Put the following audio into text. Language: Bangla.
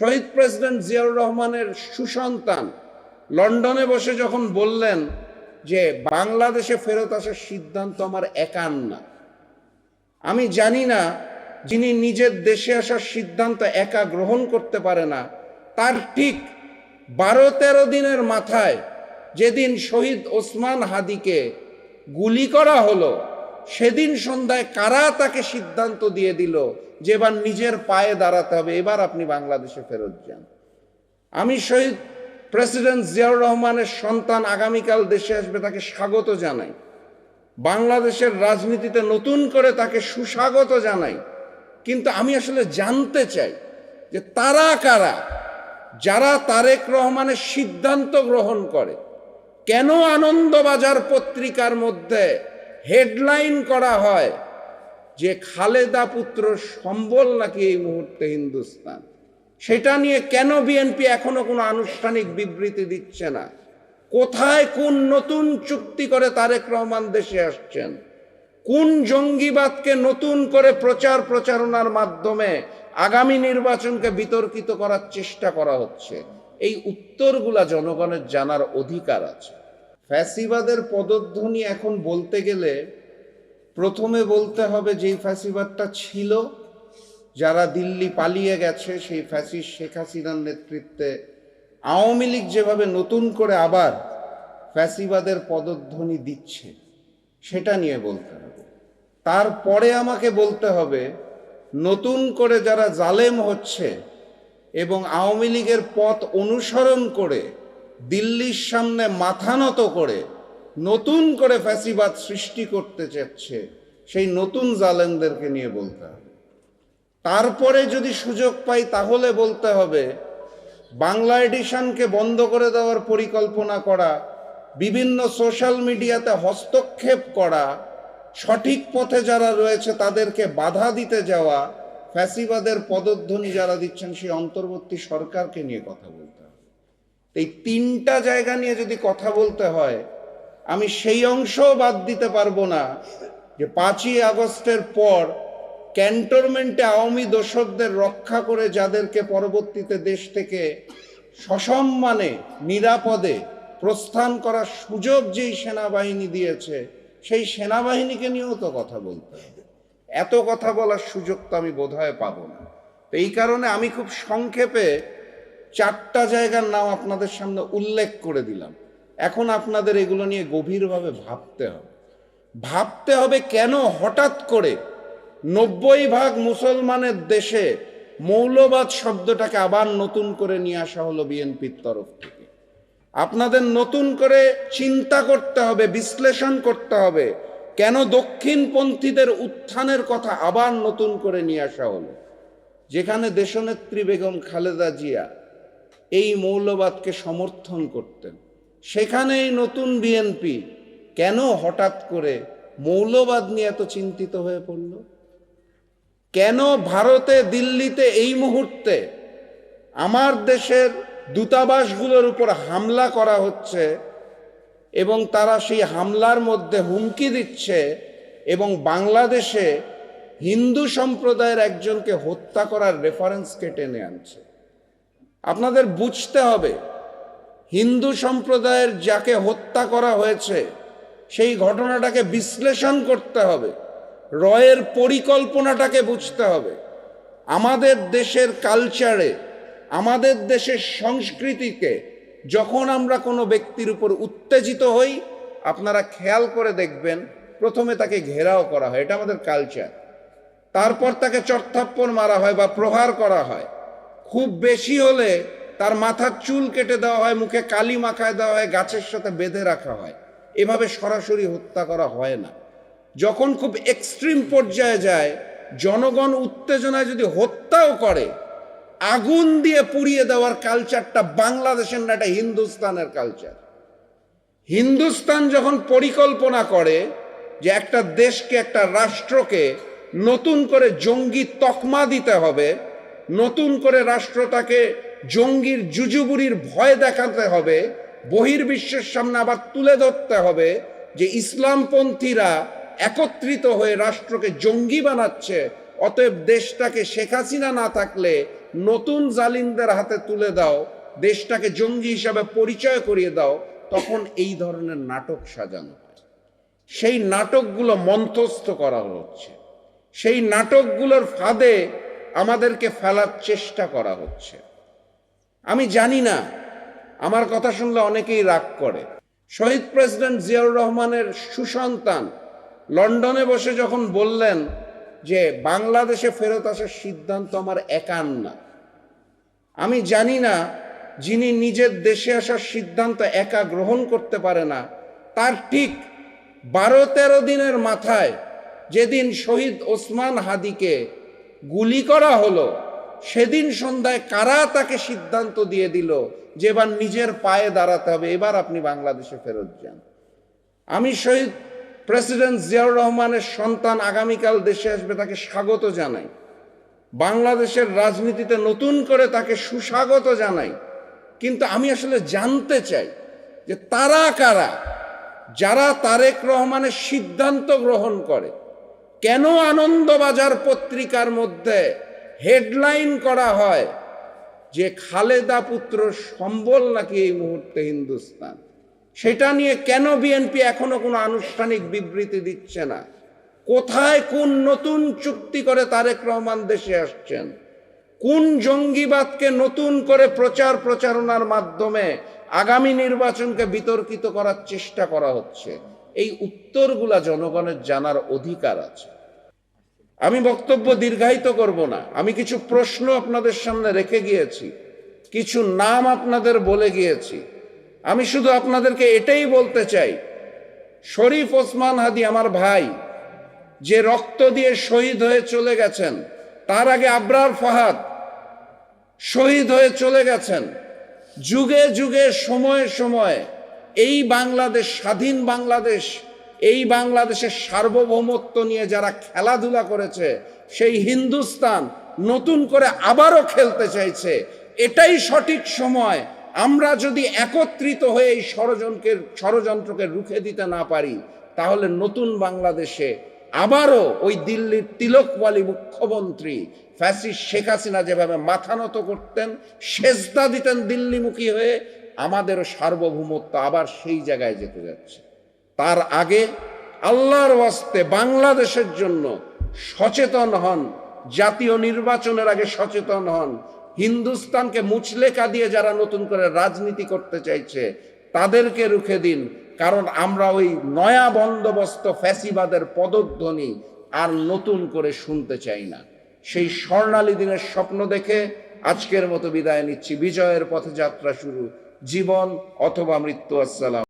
শহীদ প্রেসিডেন্ট জিয়াউর রহমানের সুসন্তান লন্ডনে বসে যখন বললেন যে বাংলাদেশে ফেরত আসার সিদ্ধান্ত আমার একার না, আমি জানি না যিনি নিজের দেশে আসার সিদ্ধান্ত একা গ্রহণ করতে পারে না, তার ঠিক বারো তেরো দিনের মাথায় যেদিন শহীদ ওসমান হাদিকে গুলি করা হলো, সেদিন সন্ধ্যায় কারা তাকে সিদ্ধান্ত দিয়ে দিল যে এবার নিজের পায়ে দাঁড়াতে হবে, এবার আপনি বাংলাদেশে ফেরত যান। আমি শহীদ প্রেসিডেন্ট জিয়াউর রহমানের সন্তান আগামীকাল দেশে আসবে তাকে স্বাগত জানাই। বাংলাদেশের রাজনীতিতে নতুন করে তাকে সুস্বাগত জানাই। কিন্তু আমি আসলে জানতে চাই যে তারা কারা, যারা তারেক রহমানের সিদ্ধান্ত গ্রহণ করে, কেন আনন্দবাজার পত্রিকার মধ্যে হেডলাইন করা হয় যে খালেদা পুত্র সম্বল নাকি এই মুহূর্তে হিন্দুস্তান? সেটা নিয়ে কেন বিএনপি এখনও কোনো আনুষ্ঠানিক বিবৃতি দিচ্ছে না? কোথায় কোন নতুন চুক্তি করে তারেক রহমান দেশে আসছেন? কোন জঙ্গিবাদকে নতুন করে প্রচার প্রচারণার মাধ্যমে আগামী নির্বাচনকে বিতর্কিত করার চেষ্টা করা হচ্ছে? এই উত্তরগুলা জনগণের জানার অধিকার আছে। ফ্যাসিবাদের পদধ্বনি এখন বলতে গেলে প্রথমে বলতে হবে যেই ফ্যাসিবাদটা ছিল, যারা দিল্লি পালিয়ে গেছে, সেই ফ্যাসিস শেখ হাসিনার নেতৃত্বে আওয়ামী লীগ যেভাবে নতুন করে আবার ফ্যাসিবাদের পদধ্বনি দিচ্ছে, সেটা নিয়ে বলতে হবে। তারপরে আমাকে বলতে হবে, নতুন করে যারা জালেম হচ্ছে এবং আওয়ামী লীগের পথ অনুসরণ করে, দিল্লির সামনে মাথা নত করে নতুন করে ফ্যাসিবাদ সৃষ্টি করতে চাচ্ছে সেই নতুন জালেমদেরকে নিয়ে বলতে হবে। তারপরে যদি সুযোগ পাই তাহলে বলতে হবে, বাংলা এডিশনকে বন্ধ করে দেওয়ার পরিকল্পনা করা, বিভিন্ন সোশ্যাল মিডিয়াতে হস্তক্ষেপ করা, সঠিক পথে যারা রয়েছে তাদেরকে বাধা দিতে যাওয়া, ফ্যাসিবাদের পদধ্বনি যারা দিচ্ছেন সেই অন্তর্বর্তী সরকারকে নিয়ে কথা বলতে হবে। এই তিনটা জায়গা নিয়ে যদি কথা বলতে হয় আমি সেই অংশও বাদ দিতে পারব না যে পাঁচই আগস্টের পর ক্যান্টনমেন্টে আওয়ামী দোষকদের রক্ষা করে যাদেরকে পরবর্তীতে দেশ থেকে সসম্মানে, নিরাপদে প্রস্থান করার সুযোগ যেই সেনাবাহিনী দিয়েছে, সেই সেনাবাহিনীকে নিয়েও তো কথা বলতে হবে। এত কথা বলার সুযোগ তো আমি বোধহয় পাবো না। তো এই কারণে আমি খুব সংক্ষেপে চারটা জায়গার নাম আপনাদের সামনে উল্লেখ করে দিলাম। এখন আপনাদের এগুলো নিয়ে গভীরভাবে ভাবতে হবে। ভাবতে হবে কেন হঠাৎ করে নব্বই ভাগ মুসলমানের দেশে মৌলবাদ শব্দটাকে আবার নতুন করে নিয়ে আসা হলো বিএনপির তরফ থেকে। আপনাদের নতুন করে চিন্তা করতে হবে, বিশ্লেষণ করতে হবে, কেন দক্ষিণপন্থীদের উত্থানের কথা আবার নতুন করে নিয়ে আসা হলো। যেখানে দেশনেত্রী বেগম খালেদা জিয়া এই মৌলবাদকে সমর্থন করতেন। সেখানে এই নতুন বিএনপি কেন হঠাৎ করে মৌলবাদ নিয়ে এত চিন্তিত হয়ে পড়ল? কেন ভারতে দিল্লিতে এই মুহূর্তে আমার দেশের দূতাবাসগুলোর উপর হামলা করা হচ্ছে এবং তারা সেই হামলার মধ্যে হুমকি দিচ্ছে এবং বাংলাদেশে হিন্দু সম্প্রদায়ের একজনকে হত্যা করার রেফারেন্সকে টেনে আনছে? আপনাদের বুঝতে হবে হিন্দু সম্প্রদায়ের যাকে হত্যা করা হয়েছে, সেই ঘটনাটাকে বিশ্লেষণ করতে হবে। রয়ের পরিকল্পনাটাকে বুঝতে হবে। আমাদের দেশের কালচারে, আমাদের দেশের সংস্কৃতিকে যখন আমরা কোনো ব্যক্তির উপর উত্তেজিত হই, আপনারা খেয়াল করে দেখবেন, প্রথমে তাকে ঘেরাও করা হয়, এটা আমাদের কালচার। তারপর তাকে চটথাপ্পড় মারা হয় বা প্রহার করা হয়। খুব বেশি হলে তার মাথার চুল কেটে দেওয়া হয়, মুখে কালি মাখায় দেওয়া হয়, গাছের সাথে বেঁধে রাখা হয়। এভাবে সরাসরি হত্যা করা হয় না। যখন খুব এক্সট্রিম পর্যায়ে যায়, জনগণ উত্তেজনায় যদি হত্যাও করে, আগুন দিয়ে পুড়িয়ে দেওয়ার কালচারটা বাংলাদেশের না, এটা হিন্দুস্তানের কালচার হিন্দুস্তান যখন পরিকল্পনা করে যে একটা দেশকে, একটা রাষ্ট্রকে নতুন করে জঙ্গি তকমা দিতে হবে, নতুন করে রাষ্ট্রটাকে জঙ্গির জুজুবুরির ভয় দেখাতে হবে, বহির্বিশ্বের সামনে আবার তুলে ধরতে হবে যে ইসলামপন্থীরা একত্রিত হয়ে রাষ্ট্রকে জঙ্গি বানাচ্ছে, অতএব দেশটাকে শেখ হাসিনা না থাকলে নতুন জালিমদের হাতে তুলে দাও, দেশটাকে জঙ্গি হিসাবে পরিচয় করিয়ে দাও, তখন এই ধরনের নাটক সাজানো সেই নাটকগুলো মন্থস্থ করা হচ্ছে। সেই নাটকগুলোর ফাঁদে আমাদেরকে ফেলার চেষ্টা করা হচ্ছে। আমি জানি না। আমার কথা শুনলে অনেকেই রাগ করে। শহীদ প্রেসিডেন্ট জিয়াউর রহমানের সুসন্তান লন্ডনে বসে যখন বললেন যে বাংলাদেশে ফেরত আসার সিদ্ধান্ত আমার একার না। আমি জানি না যিনি নিজের দেশে আসার সিদ্ধান্ত একা গ্রহণ করতে পারে না, তার ঠিক বারো তেরো দিনের মাথায় যেদিন শহীদ ওসমান হাদিকে গুলি করা হলো সেদিন সন্ধ্যায় কারা তাকে সিদ্ধান্ত দিয়ে দিল যে এবার নিজের পায়ে দাঁড়াতে হবে, এবার আপনি বাংলাদেশে ফেরত যান। আমি শহীদ প্রেসিডেন্ট জিয়াউর রহমানের সন্তান আগামীকাল দেশে আসবে তাকে স্বাগত জানাই। বাংলাদেশের রাজনীতিতে নতুন করে তাকে সুস্বাগত জানাই। কিন্তু আমি আসলে জানতে চাই যে তারা কারা, যারা তারেক রহমানের সিদ্ধান্ত গ্রহণ করে। কেন আনন্দবাজার পত্রিকার মধ্যে হেডলাইন করা হয় যে খালেদা পুত্র সম্বল নাকি এই মুহূর্তে হিন্দুস্তান। সেটা নিয়ে কেন বিএনপি এখনও কোনো আনুষ্ঠানিক বিবৃতি দিচ্ছে না? কোথায় কোন নতুন চুক্তি করে তারেক রহমান দেশে আসছেন? কোন জঙ্গিবাদকে নতুন করে প্রচার প্রচারণার মাধ্যমে আগামী নির্বাচনকে বিতর্কিত করার চেষ্টা করা হচ্ছে? এই উত্তরগুলা জনগণের জানার অধিকার আছে। আমি বক্তব্য দীর্ঘায়িত করব না। আমি কিছু প্রশ্ন আপনাদের সামনে রেখে গিয়েছি। কিছু নাম আপনাদের বলে গিয়েছি। আমি শুধু আপনাদেরকে এটাই বলতে চাই। শরীফ ওসমান হাদি আমার ভাই, যে রক্ত দিয়ে শহীদ হয়ে চলে গেছেন, তার আগে আবরার ফাহাদ শহীদ হয়ে চলে গেছেন। যুগে যুগে, সময়ে সময়ে এই বাংলাদেশ, স্বাধীন বাংলাদেশ এই বাংলাদেশের সার্বভৌমত্ব নিয়ে যারা খেলাধুলা করেছে, সেই হিন্দুস্তান নতুন করে আবারও খেলতে চাইছে। এটাই সঠিক সময়। আমরা যদি একত্রিত হয়ে এই ষড়যন্ত্রের, ষড়যন্ত্রকে রুখে দিতে না পারি, তাহলে নতুন বাংলাদেশে আবারও ওই দিল্লির তিলকওয়ালি মুখ্যমন্ত্রী ফ্যাসিস শেখ হাসিনা যেভাবে মাথা নত করতেন, সেজদা দিতেন দিল্লিমুখী হয়ে, আমাদেরও সার্বভৌমত্ব আবার সেই জায়গায় যেতে যাচ্ছে। তার আগে আল্লাহর ওয়াস্তে বাংলাদেশের জন্য সচেতন হন, জাতীয় নির্বাচনের আগে সচেতন হন। হিন্দুস্তানকে মুচলেকা দিয়ে যারা নতুন করে রাজনীতি করতে চাইছে, তাদেরকে রুখে দিন, কারণ আমরা ওই নয়া বন্দোবস্ত ফ্যাসিবাদের পদধ্বনি আর নতুন করে শুনতে চাই না। সেই স্বর্ণালী দিনের স্বপ্ন দেখে আজকের মতো বিদায় নিচ্ছি। বিজয়ের পথে যাত্রা শুরু। জীবন অথবা মৃত্যু, আসসালাম।